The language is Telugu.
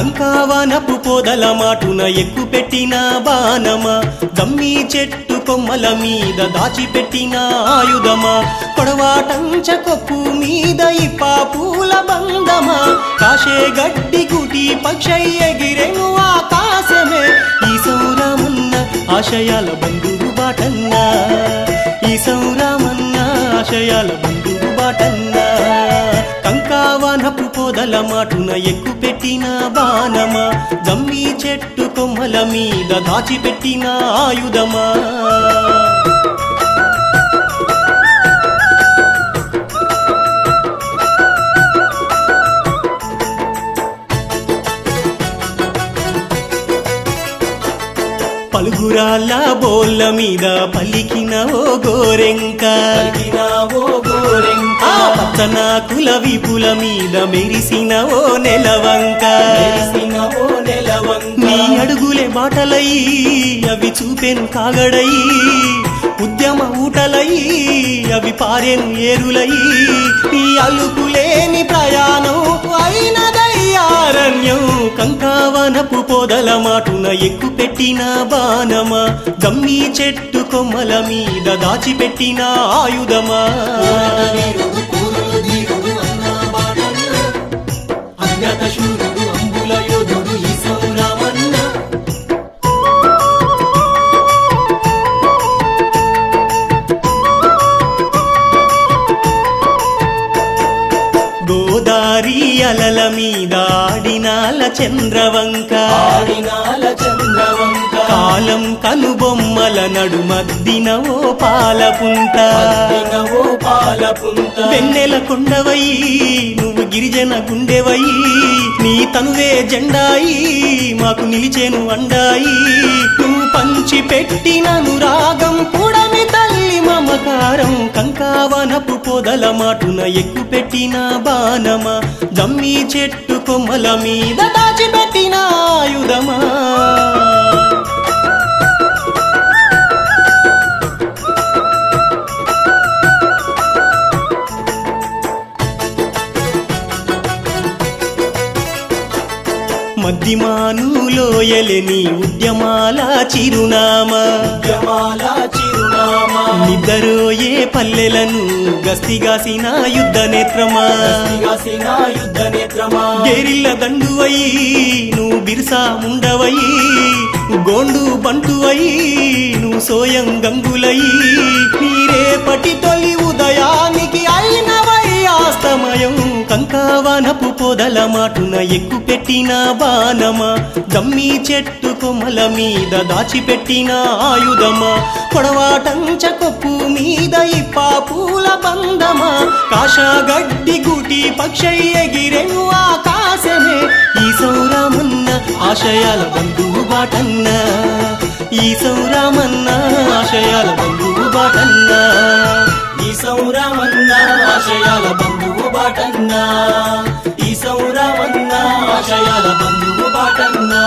కంకావనపు పొదల మాటున ఎక్కు పెట్టిన బాణమా గమ్మి చెట్టు కొమ్మల మీద దాచిపెట్టిన ఆయుధమా పొడవాటంచ కొప్పు మీద ఇప్పా పూల బంధమా. కాశే గడ్డి గుటి పక్షై ఎగిరెను ఆకాశమే ఈ సౌరామన్న ఆశయాల బంధువు బాటన్నా. ఈ సౌరామన్న ఆశయాల బంధువు బాటన్నా. కంకావనపు మాటున ఎక్కు పెట్టిన బాణమా? జమ్మి చెట్టు కొమ్మల మీద దాచిపెట్టిన ఆయుధమా? పలుగురాళ్ళ బోళ్ళ మీద పలికిన ఓ గోరెంక. పచ్చనాకుల విపుల మీద మెరిసిన ఓ నెలవంక. నీ అడుగులే బాటలయ్యి అవి చూపెను కాగడయి ఉద్యమ ఊటలయ్యి అవి పారెను ఏరులయ్యి నీ అలుపులేని ప్రయాణం కంకావనపు పొదల మాటున ఎక్కు పెట్టిన బాణమా? గమ్మి చెట్టు కొమ్మల మీద దాచిపెట్టిన ఆయుధమా? అజ్ఞాత అలల మీద ఆడినాల చంద్రవంక. ఆడినాల చంద్రవంక. కాలం కనుబొమ్మల నడుమద్దిన ఓ పాలపుంట. ఓ పాలపుంత వెన్నెల కొండవై నువ్వు గిరిజన గుండెవై నీ తనువే జెండాయి మాకు నిలిచేను అండాయి. నువ్వు పంచి పెట్టినను రాగం వనపు పొదల మాటున ఎక్కు పెట్టిన బాణమా? జమ్మి చెట్టు కొమ్మల మీద దాచిపెట్టిన ఆయుధమా? మద్దిమానులో ఎలని ఉద్యమాల చిరునామా? ఉద్యమాల నిద్దరోయే పల్లెలను గస్తిగాసిన యుద్ధ నేత్రమా? యుద్ధ నేత్రమా? గేరిల్ల దండువై నువ్వు బిర్సా ముండవై గోండు బంటువై నువ్వు సోయం గంగులై నీరేపటి తొలి ఉదయానికి కంకావనపు పొదల మాటున ఎక్కు పెట్టిన బాణమా? దమ్మి చెట్టు కొమ్మల మీద దాచిపెట్టిన ఆయుధమా? పొడవాటంచ కొప్పు మీద ఇప్పా పూల బంధమా? కాషాగడ్డి గుటి పక్షై ఎగిరెను ఆకాశమే. ఈ సౌరామన్న ఆశయాల బంధువు బాటన్న. ఈ సౌరామన్న ఆశయాల బంధువు బాటన్న. ఈ సౌరామన్న ఆశయాల బంధువు బాటన్నా ఈ సౌరవన్నా ఆశయాల బంధువు బాటన్నా